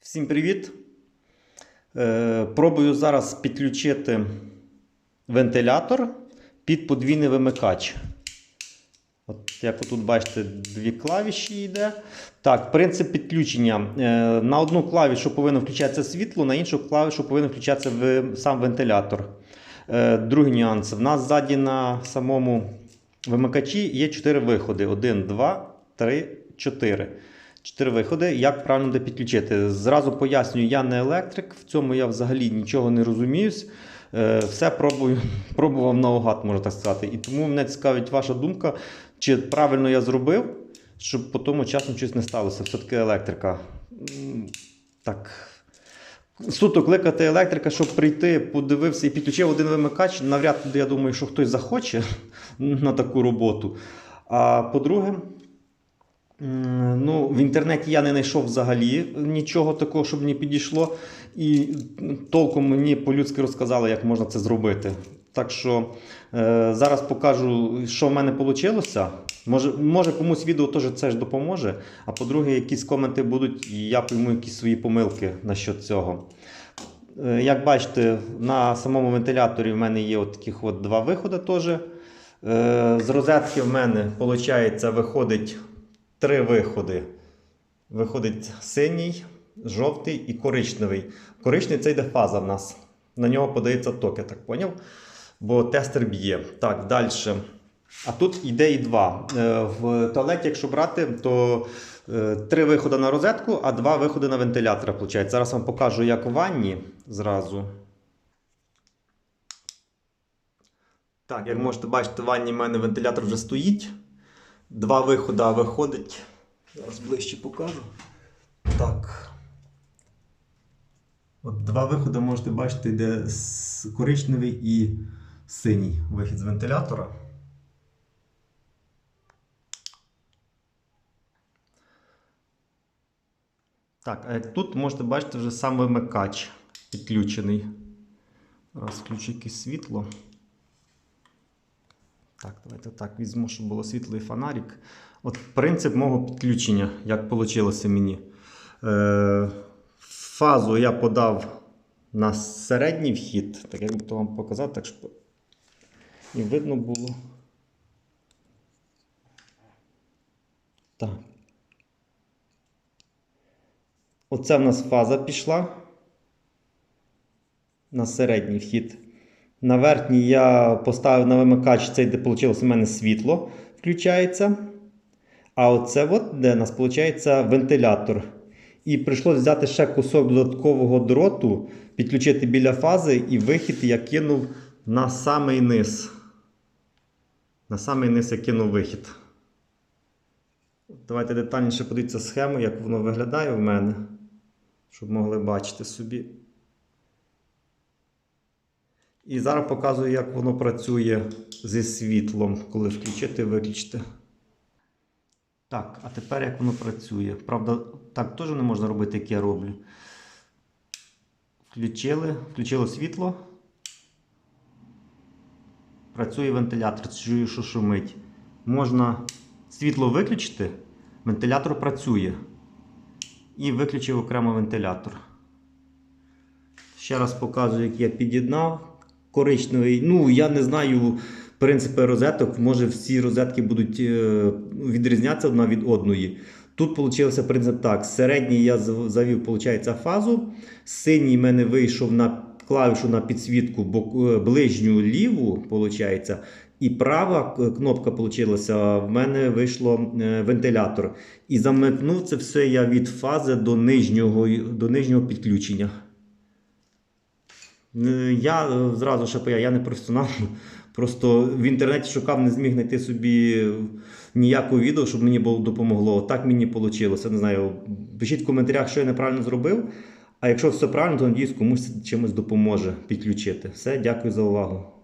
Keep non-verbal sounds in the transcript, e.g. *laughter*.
Всім привіт! Е, Пробую зараз підключити вентилятор під подвійний вимикач. От, як тут бачите, дві клавіші йде. Так, принцип підключення. Е, На одну клавішу повинно включатися світло, на іншу клавішу повинен включатися сам вентилятор. Е, Другий нюанс. В нас ззаді на самому вимикачі є 4 виходи: 1, 2, 3, 4. Чотири виходи. Як правильно де підключити? Зразу пояснюю, я не електрик, в цьому я взагалі нічого не розуміюсь. Е, Все пробую, *laughs* пробував наугад, можна так сказати. І тому мене цікавить ваша думка, чи правильно я зробив, щоб по тому часом щось не сталося. Все-таки електрика. Так. Суто кликати електрика, щоб прийти, подивився і підключив один вимикач. Навряд я думаю, що хтось захоче *laughs* на таку роботу. А по-друге, Ну, в інтернеті я не знайшов взагалі нічого такого, щоб мені підійшло. І толком мені по-людськи розказали, як можна це зробити. Так що е, зараз покажу, що в мене вийшло. Може, може комусь відео теж це ж допоможе. А по-друге, якісь коменти будуть, і я пойму якісь свої помилки насчет цього. Е, Як бачите, на самому вентиляторі в мене є от таких от два виходи теж. Е, З розетки в мене, виходить три виходи. Виходить синій, жовтий і коричневий. Коричневий це йде фаза в нас. На нього подається ток, я так поняв. Бо тестер б'є. Так, далі. А тут йде і два. Е, В туалеті, якщо брати, то е, три виходи на розетку, а два виходи на вентилятора. Виходить. Зараз вам покажу, як в ванні зразу. Так, як можете бачити, в ванні в мене вентилятор вже стоїть. Два виходи виходить. Зараз ближче покажу. Так. От два виходи можете бачити, йде коричневий і синій вихід з вентилятора. Так, а як тут можете бачити вже сам вимикач підключений. Зараз включу якесь світло. Так, давайте так візьму, щоб було світлий фонарик. От принцип мого підключення, як вийшло мені. Е, фазу я подав на середній вхід, так як би то вам показати, так щоб і видно було. Так. Оце в нас фаза пішла на середній вхід. На верхній я поставив на вимикач цей, де вийшло у мене світло включається. А оце от, де у нас виходить вентилятор. І прийшлося взяти ще кусок додаткового дроту, підключити біля фази, і вихід я кинув на самий низ. На самий низ я кинув вихід. Давайте детальніше подивіться схему, як воно виглядає в мене, щоб могли бачити собі. І зараз показую, як воно працює зі світлом, коли включити виключити. Так, а тепер як воно працює. Правда, так теж не можна робити, як я роблю. Включили, включило світло. Працює вентилятор, чую, що шумить. Можна світло виключити, вентилятор працює. І виключив окремо вентилятор. Ще раз показую, як я під'єднав. Коричневий. Ну, я не знаю принципи розеток. Може, всі розетки будуть е, відрізнятися одна від одної. Тут вийшов принцип так. Середній я завів, виходить, фазу. Синій в мене вийшов на клавішу на підсвітку е, ближню ліву, виходить. І права кнопка вийшла, в мене вийшло е, вентилятор. І замикнув це все я від фази до нижнього, до нижнього підключення. Я е, зразу ще поясню, я не професіонал. *laughs* Просто в інтернеті шукав, не зміг знайти собі ніякого відео, щоб мені було допомогло. Так мені вийшло. Не знаю. Пишіть в коментарях, що я неправильно зробив. А якщо все правильно, то надіюсь, комусь чимось допоможе підключити. Все, дякую за увагу.